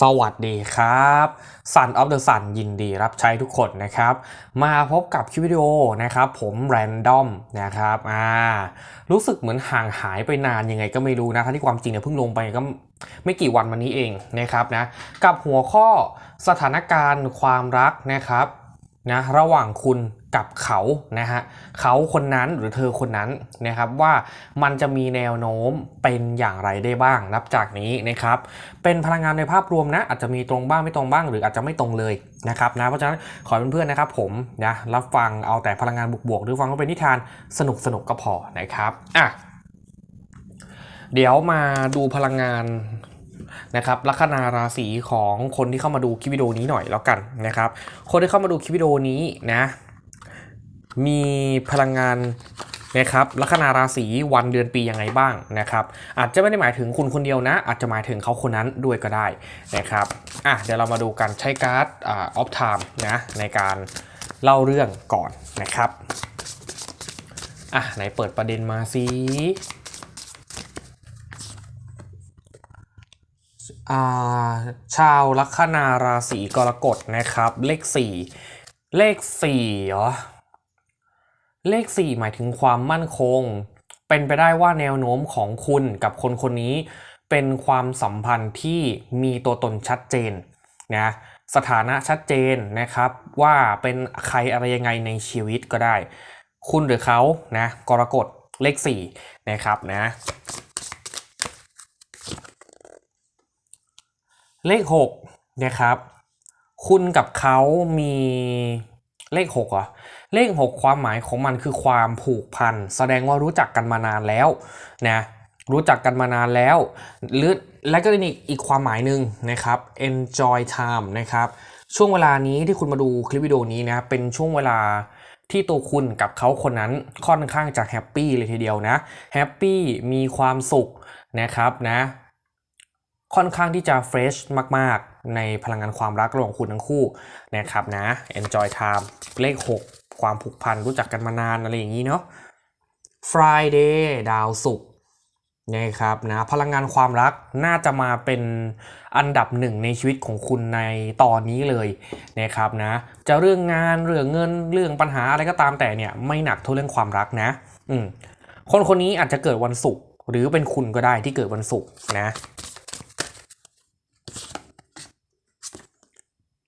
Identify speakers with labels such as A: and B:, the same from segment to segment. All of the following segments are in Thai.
A: สวัสดีครับ Sun of the Sun ยินดีรับใช้ทุกคนนะครับ มาพบกับคลิปวิดีโอนะครับ ผมแรนดอมนะครับอ่ารู้สึกเหมือนห่างหายไปนานยังไงก็ไม่รู้นะทั้งที่ความจริงเนี่ยเพิ่งลงไปก็ไม่กี่วันมานี้เองนะครับนะกับหัวข้อสถานการณ์ความรักนะครับ นะระหว่างคุณกับเขานะฮะเขาคนนั้นหรือเธอคนนั้นนะครับว่ามันจะมีแนวโน้มเป็นอย่างไรได้บ้าง นับจากนี้นะครับเป็นพลังงานในภาพรวมนะอาจจะมีตรงบ้างไม่ตรงบ้าง หรืออาจจะไม่ตรงเลยนะครับนะเพราะฉะนั้นขอให้เพื่อนๆนะครับผมนะรับฟังเอาแต่พลังงานบวกๆหรือฟังว่าเป็นนิทานสนุกสนุกๆก็พอนะครับอะเดี๋ยวมาดูพลังงาน นะครับลัคนาราศีของคนที่เข้ามาดูคลิปวิดีโอนี้หน่อยแล้วกันนะครับ คนที่เข้ามาดูคลิปวิดีโอนี้นะมีพลังงานนะครับลัคนาราศีวันเดือนปียังไงบ้างนะครับ อาจจะไม่ได้หมายถึงคุณคนเดียวนะ อาจจะหมายถึงเขาคนนั้นด้วยก็ได้นะครับอะเดี๋ยวเรามาดูกันใช้การ์ดอออฟไทม์นะในการเล่าเรื่องก่อนนะครับอะไหนเปิดประเด็นมาสิอ่า ชาวลัคนาราศีกรกฎนะครับ เลข 4 เลข4เหรอเลข 4 หมายถึงความมั่นคง เป็นไปได้ว่าแนวโน้มของคุณกับคนคนนี้ เป็นความสัมพันธ์ที่มีตัวตนชัดเจนนะสถานะชัดเจนนะครับว่าเป็นใครอะไรยังไงในชีวิตก็ได้ คุณหรือเขานะกรกฎเลข4นะครับนะ เลข6นะครับ คุณกับเขามีเลข6เหรอเลข 6 ความหมายของมันคือความผูกพัน แสดงว่ารู้จักกันมานานแล้วนะรู้จักกันมานานแล้ว หรือและก็อีกอีกความหมายหนึ่งนะครับ enjoy time นะครับช่วงเวลานี้ที่คุณมาดูคลิปวิดีโอนี้นะเป็นช่วงเวลาที่ตัวคุณกับเขาคนนั้นค่อนข้างจะแฮปปี้เลยทีเดียวนะแฮปปี้มีความสุขนะครับนะ ค่อนข้างที่จะเฟรชมาก ๆ ในพลังงานความรักระหว่างคุณทั้งคู่นะครับนะ enjoy time เลข 6 ความผูกพันรู้จักกันมานานอะไรอย่างนี้เนาะ Friday ดาวศุกร์นะครับนะพลังงานความรักน่าจะมาเป็นอันดับหนึ่งในชีวิตของคุณในตอนนี้เลยนะครับนะจะเรื่องงานเรื่องเงินเรื่องปัญหาอะไรก็ตามแต่เนี่ยไม่หนักเท่าเรื่องความรักนะอืมคนคนนี้อาจจะเกิดวันศุกร์หรือเป็นคุณก็ได้ที่เกิดวันศุกร์นะ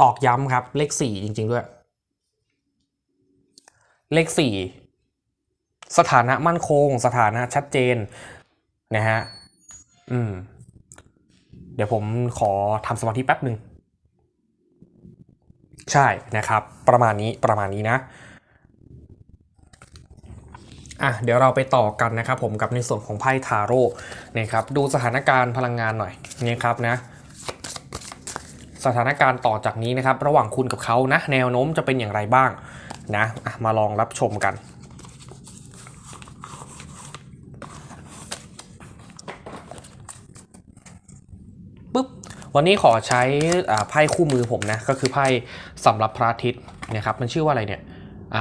A: ตอกย้ำครับ เลขสี่จริง ๆ ด้วย เลขสี่สถานะมั่นคง สถานะชัดเจนนะฮะอืม เดี๋ยวผมขอทำสมาธิแป๊บหนึ่งใช่นะครับ ประมาณนี้ประมาณนี้นะอะเดี๋ยวเราไปต่อกันนะครับผมกับในส่วนของไพ่ทาโร่นะครับดูสถานการณ์พลังงานหน่อยนี่ครับนะ สถานการณ์ต่อจากนี้นะครับ ระหว่างคุณกับเขานะ แนวโน้มจะเป็นอย่างไรบ้างนะะมาลองรับชมกันปุ๊บวันนี้ขอใช้ไพ่คู่มือผมนะก็คือไพ่สำหรับพระอาทิตย์นะครับมันชื่อว่าอะไรเนี่ยอ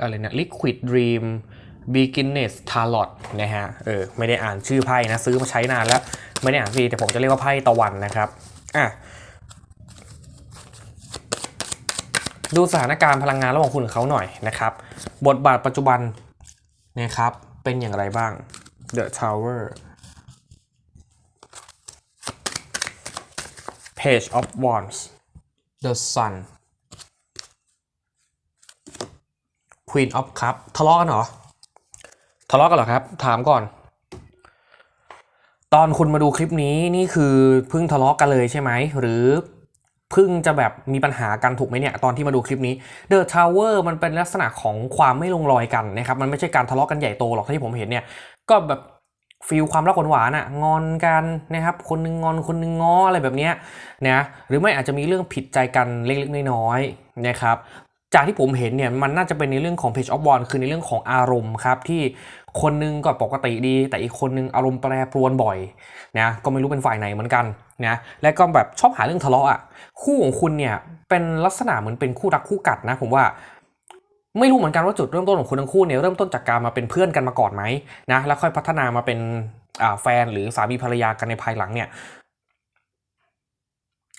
A: อะไรนะ Liquid Dream Beginners Tarot นะฮะ เออ ไม่ได้อ่านชื่อไพ่นะ ซื้อมาใช้นานแล้ว ไม่ได้อ่านฟรีแต่ผมจะเรียกว่าไพ่ตะวันนะครับ อะดูสถานการณ์พลังงานระหว่างคุณกับเขาหน่อยนะครับ บทบาทปัจจุบันนะครับ เป็นอย่างไรบ้าง The Tower Page of Wands The Sun Queen of Cup ทะเลาะกันเหรอ ทะเลาะกันเหรอครับ ถามก่อน ตอนคุณมาดูคลิปนี้นี่คือเพิ่งทะเลาะกันเลยใช่ไหม หรือเพิ่งจะแบบมีปัญหากันถูกไหมเนี่ย ตอนที่มาดูคลิปนี้ The Tower มันเป็นลักษณะของความไม่ลงรอยกันนะครับ มันไม่ใช่การทะเลาะกันใหญ่โตหรอกที่ผมเห็นเนี่ย ก็แบบฟีลความรักหวานๆอะงอนกันนะครับ คนหนึงงอนคนหนึงง้ออะไรแบบเนี้ยนะหรือไม่อาจจะมีเรื่องผิดใจกันเล็กๆน้อยๆนะครับ จากที่ผมเห็นเนี่ยมันน่าจะเป็นในเรื่องของ Page of Wands คือในเรื่องของอารมณ์ครับ ที่คนหนึงก็ปกติดี แต่อีกคนนึงอารมณ์แปรปรวนบ่อยนะก็ไม่รู้เป็นฝ่ายไหนเหมือนกันนะและก็แบบชอบหาเรื่องทะเลาะอะคู่ของคุณเนี่ยเป็นลักษณะเหมือนเป็นคู่รักคู่กัดนะผมว่าไม่รู้เหมือนกันว่าจุดเริ่มต้นของคุณทั้งคู่เนี่ยเริ่มต้นจากการมาเป็นเพื่อนกันมาก่อนไหมนะแล้วค่อยพัฒนามาเป็นแฟนหรือสามีภรรยากันในภายหลังเนี่ย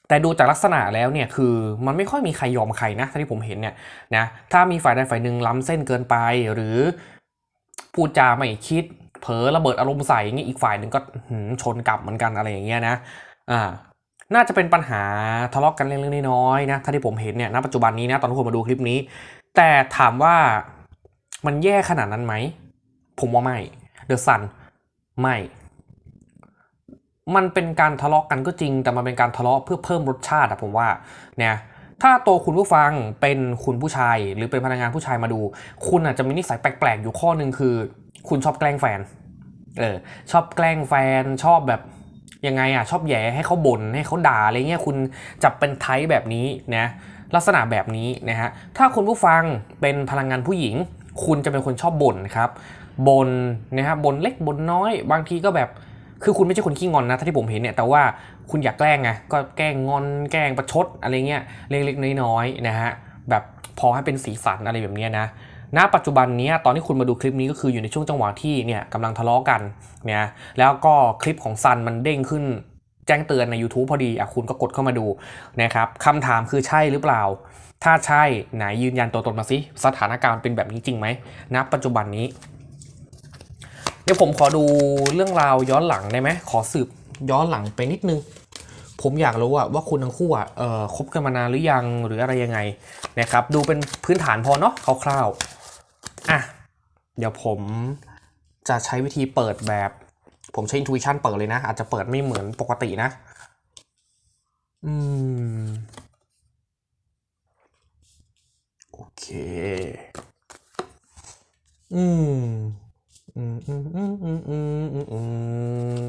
A: แต่ดูจากลักษณะแล้วเนี่ยคือมันไม่ค่อยมีใครยอมใครนะที่ผมเห็นเนี่ยนะถ้ามีฝ่ายใดฝ่ายหนึ่งล้ำเส้นเกินไป หรือพูดจาไม่คิด เผลอระเบิดอารมณ์ใส่อย่างงี้อีกฝ่ายหนึ่งก็ชนกลับเหมือนกันอะไรอย่างเงี้ยนะอ่าน่าจะเป็นปัญหาทะเลาะกันเล็กๆน้อยๆนะถ้าที่ผมเห็นเนี่ยณปัจจุบันนี้นะตอนทุกคนมาดูคลิปนี้ แต่ถามว่ามันแย่ขนาดนั้นไหมผมว่าไม่เดอะซันไม่ มันเป็นการทะเลาะกันก็จริง แต่มันเป็นการทะเลาะเพื่อเพิ่มรสชาติอะผมว่าเนี่ยถ้าตัวคุณผู้ฟังเป็นคุณผู้ชาย หรือเป็นพนักงานผู้ชายมาดู คุณอาจจะมีนิสัยแปลกๆ อยู่ข้อหนึ่งคือ คุณชอบแกล้งแฟนเออชอบแกล้งแฟนชอบแบบยังไงอะชอบแย่ให้เขาบ่นให้เขาด่าอะไรเงี้ยคุณจะเป็นไทป์แบบนี้นะลักษณะแบบนี้นะฮะถ้าคุณผู้ฟังเป็นพลังงานผู้หญิง คุณจะเป็นคนชอบบ่นครับบ่นนะครับบ่นเล็กบ่นน้อย บางทีก็แบบ คือคุณไม่ใช่คนขี้งอนนะถ้าที่ผมเห็นเนี่ยแต่ว่าคุณอยากแกล้งไงก็แกล้งงอนแกล้งประชดอะไรเงี้ยเล็กๆน้อยๆนะฮะแบบพอให้เป็นสีสันอะไรแบบนี้นะณปัจจุบันนี้ตอนที่คุณมาดูคลิปนี้ก็คืออยู่ในช่วงจังหวะที่เนี่ยกำลังทะเลาะกันเนี่ยแล้วก็คลิปของซันมันเด้งขึ้นแจ้งเตือนใน YouTube พอดีอะคุณก็กดเข้ามาดูนะครับคำถามคือใช่หรือเปล่า ถ้าใช่ไหนยืนยันตัวตนมาสิสถานการณ์เป็นแบบนี้จริงไหมณปัจจุบันนี้ ดี๋ยวผมขอดูเรื่องราวย้อนหลังได้ไหมขอสืบย้อนหลังไปนิดนึง ผมอยากรู้อะว่าคุณทั้งคู่อะเอ่อคบกันมานานหรือยังหรืออะไรยังไงนะครับ ดูเป็นพื้นฐานพอเนาะคร่าวๆอะเดี๋ยวผมจะใช้วิธีเปิดแบบ ผมใช้ intuition เปิดเลยนะ อาจจะเปิดไม่เหมือนปกตินะ อืม โอเค อืม อืมอืมอืมอืมอืมอืมอืม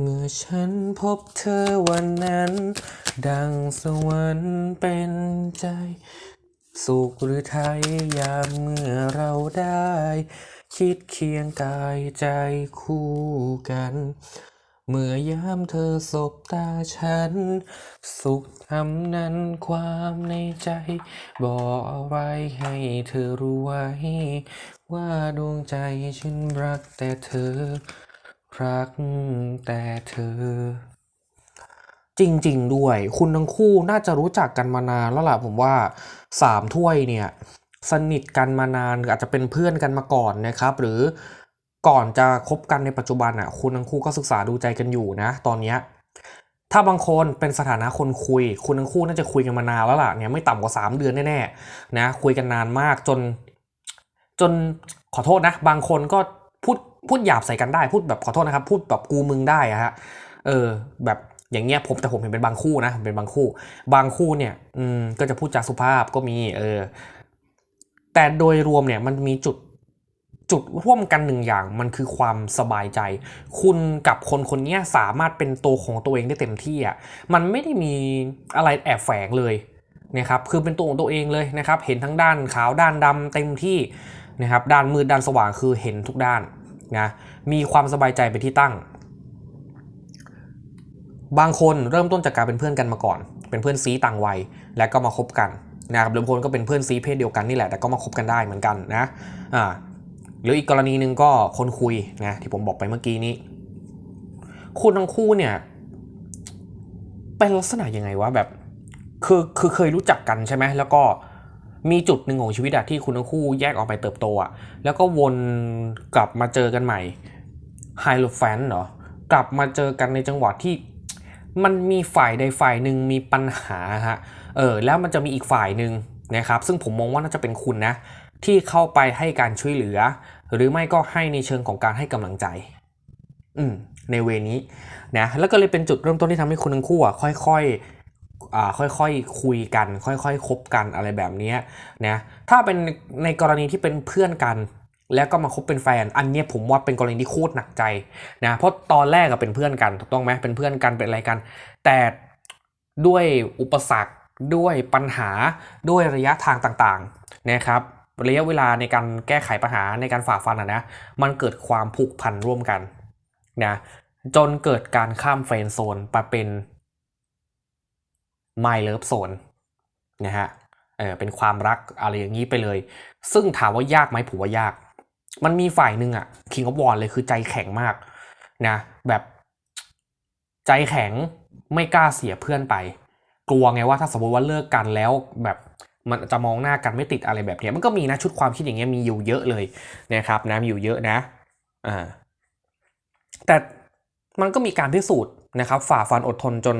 A: เมื่อ ฉันพบเธอวันนั้น ดังสวรรค์เป็นใจ สุขหรือไทยยามเมื่อเราได้ คิดเคียงกายใจคู่กัน เมื่อยามเธอสบตาฉัน สุขทำนั้นความในใจ บอกอะไรให้เธอรู้ไว้ ว่าดวงใจฉันรักแต่เธอ รักแต่เธอ จริง ๆ ด้วย คุณทั้งคู่น่าจะรู้จักกันมานานแล้วล่ะผมว่าสามถ้วยเนี่ย สนิทกันมานานหรืออาจจะเป็นเพื่อนกันมาก่อนนะครับ หรือก่อนจะคบกันในปัจจุบันอะ คุณทั้งคู่ก็ศึกษาดูใจกันอยู่นะ ตอนเนี้ยถ้าบางคนเป็นสถานะคนคุย คุณทั้งคู่น่าจะคุยกันมานานแล้วล่ะเนี่ยไม่ต่ำกว่า 3 เดือนแน่ๆนะคุยกันนานมากจน จนขอโทษนะ บางคนก็ พูดพูดหยาบใส่กันได้พูดแบบขอโทษนะครับ พูดแบบกูมึงได้อะฮะเออแบบอย่างเงี้ยผมแต่ผมเห็นเป็นบางคู่นะเป็นบางคู่ บางคู่เนี่ยอืมก็จะพูดจาสุภาพก็มีเออแต่โดยรวมเนี่ยมันมีจุดจุดร่วมกันหนึ่งอย่างมันคือความสบายใจ คุณกับคนคนเนี้ยสามารถเป็นตัวของตัวเองได้เต็มที่อะมันไม่ได้มีอะไรแอบแฝงเลยนะครับคือเป็นตัวของตัวเองเลยนะครับ เห็นทั้งด้านขาวด้านดำเต็มที่ นะครับด้านมืดด้านสว่างคือเห็นทุกด้านนะมีความสบายใจเป็นที่ตั้ง บางคนเริ่มต้นจากการเป็นเพื่อนกันมาก่อน เป็นเพื่อนซีต่างวัยแล้วก็มาคบกันนะครับบางคนก็เป็นเพื่อนซีเพศเดียวกันนี่แหละแต่ก็มาคบกันได้เหมือนกันนะอ่าหรืออีกกรณีหนึ่งก็คนคุยนะที่ผมบอกไปเมื่อกี้นี้คุณทั้งคู่เนี่ยเป็นลักษณะยังไงวะแบบคือคือเคยรู้จักกันใช่ไหมแล้วก็ มีจุดหนึ่งของชีวิตอะที่คุณทั้งคู่แยกออกไปเติบโตอะแล้วก็วนกลับมาเจอกันใหม่ไฮโลแฟนเหรอกลับมาเจอกันในจังหวะที่มันมีฝ่ายใดฝ่ายหนึ่งมีปัญหาฮะเออแล้วมันจะมีอีกฝ่ายหนึ่งนะครับซึ่งผมมองว่าน่าจะเป็นคุณนะ ที่เข้าไปให้การช่วยเหลือ หรือไม่ก็ให้ในเชิงของการให้กำลังใจ อืมในเวนี้นะแล้วก็เลยเป็นจุดเริ่มต้นที่ทำให้คุณทั้งคู่อะค่อย ๆ ค่อยๆคุยกัน ค่อยๆคบกันอะไรแบบนี้นะถ้าเป็นในกรณีที่เป็นเพื่อนกัน แล้วก็มาคบเป็นแฟน อันนี้ผมว่าเป็นกรณีที่โคตรหนักใจนะเพราะตอนแรกอะเป็นเพื่อนกันถูกต้องไหมเป็นเพื่อนกันเป็นอะไรกัน แต่ด้วยอุปสรรคด้วยปัญหาด้วยระยะทางต่างๆนะครับระยะเวลาในการแก้ไขปัญหาในการฝ่าฟันอะนะมันเกิดความผูกพันร่วมกันนะจนเกิดการข้ามเฟรนด์โซนไปเป็น ไมเลิฟโซนนะฮะเออเป็นความรักอะไรอย่างนี้ไปเลย ซึ่งถามว่ายากไหมผมว่ายาก มันมีฝ่ายหนึ่งอะ King of War เลยคือใจแข็งมากนะแบบใจแข็งไม่กล้าเสียเพื่อนไป กลัวไงว่าถ้าสมมติว่าเลิกกันแล้วแบบมันจะมองหน้ากันไม่ติดอะไรแบบนี้มันก็มีนะชุดความคิดอย่างเงี้ยมีอยู่เยอะเลยนะครับนะมีอยู่เยอะนะอ่าแต่ มันก็มีการพิสูจน์นะครับฝ่าฟันอดทนจน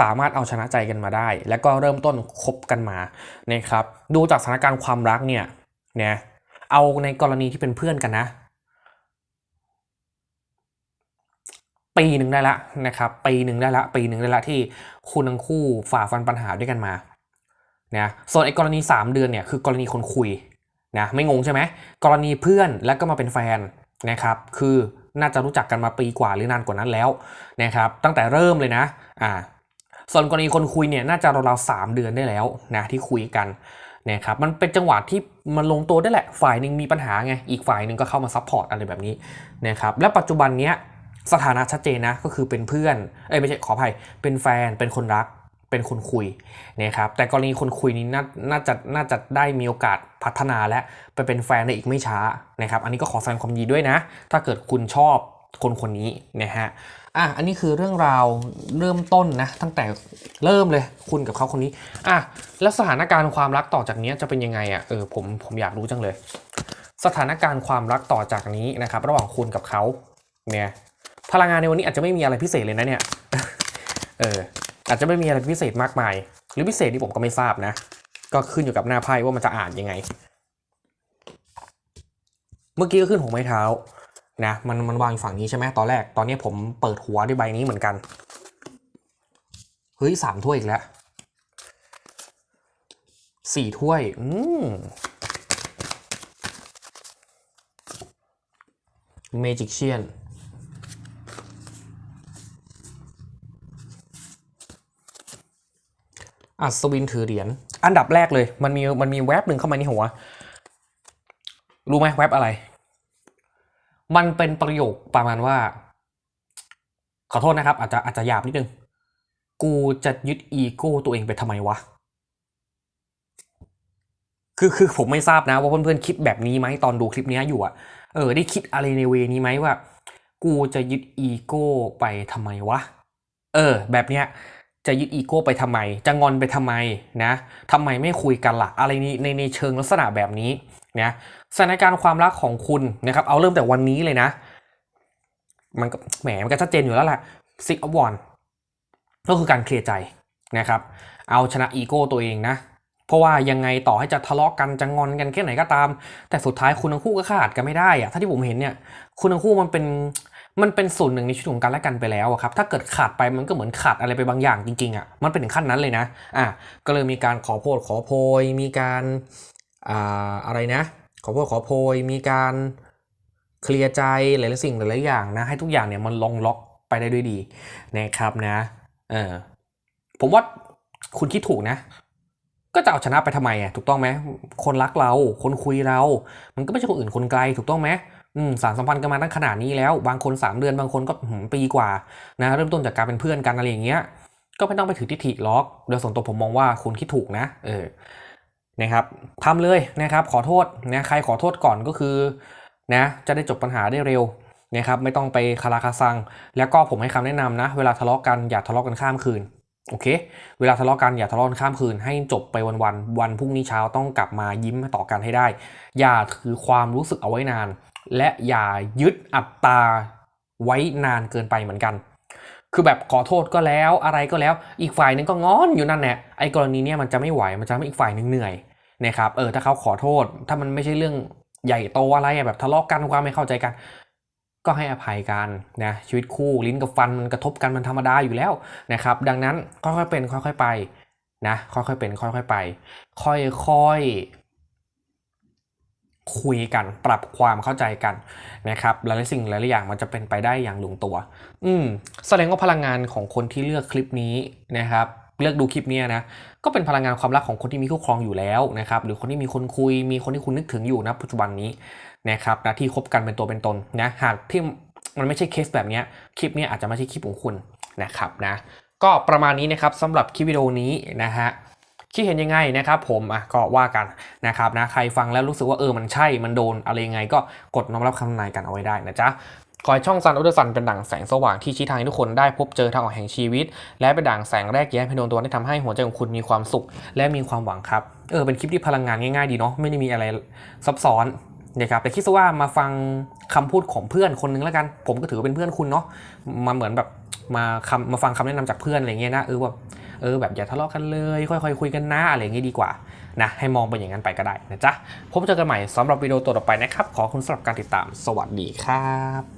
A: สามารถเอาชนะใจกันมาได้ แล้วก็เริ่มต้นคบกันมานะครับดูจากสถานการณ์ความรักเนี่ยนะเอาในกรณีที่เป็นเพื่อนกันนะ ปีหนึ่งได้ละนะครับปีหนึ่งได้ละปีหนึ่งได้ละที่คุณทั้งคู่ฝ่าฟันปัญหาด้วยกันมานะส่วนไอ้กรณี 3 เดือนเนี่ยคือกรณีคนคุยนะไม่งงใช่ไหมกรณีเพื่อนแล้วก็มาเป็นแฟนนะครับ คือ น่าจะรู้จักกันมาปีกว่าหรือนานกว่านั้นแล้วนะครับตั้งแต่เริ่มเลยนะอ่าส่วนกรณีคนคุยเนี่ยน่าจะราวๆสามเดือนได้แล้วนะที่คุยกันนะครับมันเป็นจังหวะที่มันลงตัวได้แหละ ฝ่ายหนึ่งมีปัญหาไงอีกฝ่ายหนึ่งก็เข้ามาซัพพอร์ตอะไรแบบนี้นะครับและปัจจุบันเนี้ยสถานะชัดเจนนะก็คือเป็นเพื่อนเอ้ยไม่ใช่ขออภัยเป็นแฟนเป็นคนรัก เป็นคนคุยนะครับแต่กรณีคนคุยนี้น่าน่าจะน่าจะได้มีโอกาสพัฒนาและไปเป็นแฟนในอีกไม่ช้านะครับ อันนี้ก็ขอแสดงความยินดีด้วยนะ ถ้าเกิดคุณชอบคนคนนี้นะฮะอะอันนี้คือเรื่องราวเริ่มต้นนะตั้งแต่เริ่มเลยคุณกับเขาคนนี้อะแล้วสถานการณ์ความรักต่อจากนี้จะเป็นยังไงอะเออผมผมอยากรู้จังเลย สถานการณ์ความรักต่อจากนี้นะครับ ระหว่างคุณกับเขาเนี่ยพลังงานในวันนี้อาจจะไม่มีอะไรพิเศษเลยนะเนี่ยเออ อาจจะไม่มีอะไรพิเศษมากมาย หรือพิเศษที่ผมก็ไม่ทราบนะ ก็ขึ้นอยู่กับหน้าไพ่ว่ามันจะอ่านยังไง เมื่อกี้ก็ขึ้นหกไม้เท้านะมันมันวางอยู่ฝั่งนี้ใช่ไหมตอนแรกตอนนี้ผมเปิดหัวด้วยใบนี้เหมือนกันเฮ้ยสามถ้วยอีกแล้วสี่ถ้วย อืมเมจิกเชียน อัศวินถือเหรียญอันดับแรกเลย มันมีมันมีแว็บหนึ่งเข้ามาในหัว รู้ไหมแว็บอะไร มันเป็นประโยคประมาณว่า ขอโทษนะครับ อาจจะอาจจะหยาบนิดนึง กูจะยึดอีโก้ตัวเองไปทำไมวะคือคือผมไม่ทราบนะว่าเพื่อนๆคิดแบบนี้ไหมตอนดูคลิปนี้อยู่อะเออได้คิดอะไรในเวนี้ไหมว่า กูจะยึดอีโก้ไปทำไมวะ เออ แบบเนี้ย จะยึดอีโก้ไปทำไม จะงอนไปทำไมนะทำไมไม่คุยกันละ่ะ อะไรนี้ในในเชิงลักษณะแบบนี้นะสถานการณ์ความรักของคุณนะครับ เอาเริ่มแต่วันนี้เลยนะ มันก็แหมมันก็ชัดเจนอยู่แล้วแหละซิกอ f วอนก็คือการเคลียร์ใจนะครับ เอาชนะอีโก้ตัวเองนะ เพราะว่ายังไงต่อให้จะทะเลาะกันจะงอนกันแค่ไหนก็ตาม แต่สุดท้ายคุณทั้งคู่ก็ขาดกันไม่ได้อะถ้าที่ผมเห็นเนี่ย คุณทั้งคู่มันเป็น มันเป็นส่วนหนึ่งในชีวิตของกันและกันไปแล้วอะครับ ถ้าเกิดขาดไปมันก็เหมือนขาดอะไรไปบางอย่างจริงๆอะมันเป็นถึงขั้นนั้นเลยนะ อะ ก็เลยมีการขอโทษขอโพย มีการอ่าอะไรนะ ขอโทษขอโพย มีการเคลียร์ใจหลายๆสิ่งหลายๆอย่างนะ ให้ทุกอย่างเนี่ยมันลงล็อกไปได้ด้วยดีนะครับนะ เออ ผมว่าคุณคิดถูกนะ ก็จะเอาชนะไปทำไมอะ ถูกต้องไหม คนรักเรา คนคุยเรา มันก็ไม่ใช่คนอื่นคนไกล ถูกต้องไหม สารสัมพันธ์กันมาตั้งขนาดนี้แล้ว บางคน 3 เดือนบางคนก็ปีกว่านะเริ่มต้นจากการเป็นเพื่อนกันอะไรอย่างเงี้ยก็ไม่ต้องไปถือทิฐิล็อกโดยส่วนตัวผมมองว่าคุณคิดถูกนะเออนะครับทำเลยนะครับขอโทษนะใครขอโทษก่อนก็คือนะจะได้จบปัญหาได้เร็วนะครับไม่ต้องไปคาราคาซัง แล้วก็ผมให้คำแนะนำนะ เวลาทะเลาะกันอย่าทะเลาะกันข้ามคืน โอเค เวลาทะเลาะกันอย่าทะเลาะข้ามคืนให้จบไปวันวันๆวันพรุ่งนี้เช้าต้องกลับมายิ้มต่อกันให้ได้ อย่าถือความรู้สึกเอาไว้นาน และอย่ายึดอัตตาไว้นานเกินไปเหมือนกัน คือแบบขอโทษก็แล้วอะไรก็แล้ว อีกฝ่ายหนึงก็งอนอยู่นั่นแหละไอ้กรณีเนี้ยมันจะไม่ไหวมันจะทำให้อีกฝ่ายหนึงเหนื่อยนะครับเออถ้าเขาขอโทษถ้ามันไม่ใช่เรื่องใหญ่โตอะไรแบบทะเลาะกันความไม่เข้าใจกัน ก็ให้อภัยกันนะชีวิตคู่ลิ้นกับฟันมันกระทบกันมันธรรมดาอยู่แล้วนะครับดังนั้นค่อยๆเป็นค่อยๆไปนะค่อยๆเป็นค่อยๆไป ค่อยๆคุยกันปรับความเข้าใจกันนะครับหลายๆสิ่งหลายๆอย่างมันจะเป็นไปได้อย่างลงตัว อืมแสดงว่าพลังงานของคนที่เลือกคลิปนี้นะครับ เลือกดูคลิปนี้นะก็เป็นพลังงานความรักของคนที่มีคู่ครองอยู่แล้วนะครับหรือคนที่มีคนคุยมีคนที่คุณนึกถึงอยู่นะปัจจุบันนี้นะครับนะที่คบกันเป็นตัวเป็นตนนะหากที่มันไม่ใช่เคสแบบนี้คลิปนี้อาจจะไม่ใช่คลิปของคุณนะครับนะก็ประมาณนี้นะครับสำหรับคลิปวิดีโอนี้นะฮะคิดเห็นยังไงนะครับผมอะก็ว่ากันนะครับนะใครฟังแล้วรู้สึกว่าเออมันใช่มันโดนอะไรยังไง ก็กดน้อมรับคำทำนายกันเอาไว้ได้นะจ๊ะ ขอให้ช่องซันอุตสันเป็นดั่งแสงสว่างที่ชี้ทางให้ทุกคนได้พบเจอทางออกแห่งชีวิต และเป็นดั่งแสงแรกแย้มให้ดวงตะวันที่ทำให้หัวใจของคุณมีความสุข และมีความหวังครับเออเป็นคลิปที่พลังงานง่ายๆดีเนาะไม่ได้มีอะไรซับซ้อนนะครับแต่คิดซะว่ามาฟังคำพูดของเพื่อนคนนึงแล้วกัน ผมก็ถือว่าเป็นเพื่อนคุณเนาะมาเหมือนแบบมาคำมาฟังคำแนะนำจากเพื่อนอะไรเงี้ยนะเออแบบเออแบบอย่าทะเลาะกันเลย ค่อยๆคุยกันนะอะไรอย่างงี้ดีกว่านะให้มองเป็นอย่างนั้นไปก็ได้นะจ๊ะพบเจอกันใหม่สำหรับวิดีโอตัวต่อไปนะครับ ขอคุณสำหรับการติดตามสวัสดีครับ